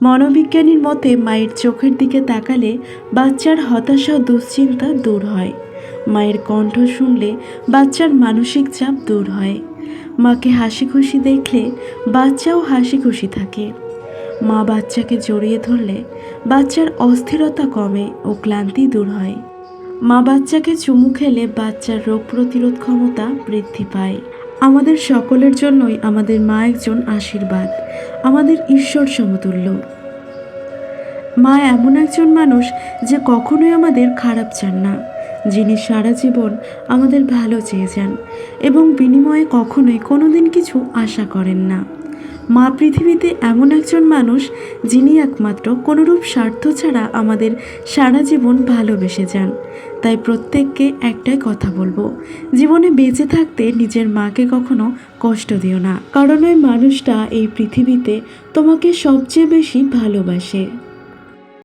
মনোবিজ্ঞানীর মতে মায়ের চোখের দিকে তাকালে বাচ্চার হতাশা ও দুশ্চিন্তা দূর হয়। মায়ের কণ্ঠ শুনলে বাচ্চার মানসিক চাপ দূর হয়। মাকে হাসি খুশি দেখলে বাচ্চাও হাসি খুশি থাকে। মা বাচ্চাকে জড়িয়ে ধরলে বাচ্চার অস্থিরতা কমে ও ক্লান্তি দূর হয়। মা বাচ্চাকে চুমু খেলে বাচ্চার রোগ প্রতিরোধ ক্ষমতা বৃদ্ধি পায়। আমাদের সকলের জন্যই আমাদের মা একজন আশীর্বাদ, আমাদের ঈশ্বর সমতুল্য। মা এমন একজন মানুষ যে কখনোই আমাদের খারাপ চান না, যিনি সারা জীবন আমাদের ভালো চেয়ে যান এবং বিনিময়ে কখনোই কোনোদিন কিছু আশা করেন না। মা পৃথিবীতে এমন একজন মানুষ যিনি একমাত্র কোনোরূপ স্বার্থ ছাড়া আমাদের সারা জীবন ভালোবেসে যান। তাই প্রত্যেককে একটাই কথা বলব, জীবনে বেঁচে থাকতে নিজের মাকে কখনো কষ্ট দিও না। কারণ ওই মানুষটা এই পৃথিবীতে তোমাকে সবচেয়ে বেশি ভালোবাসে।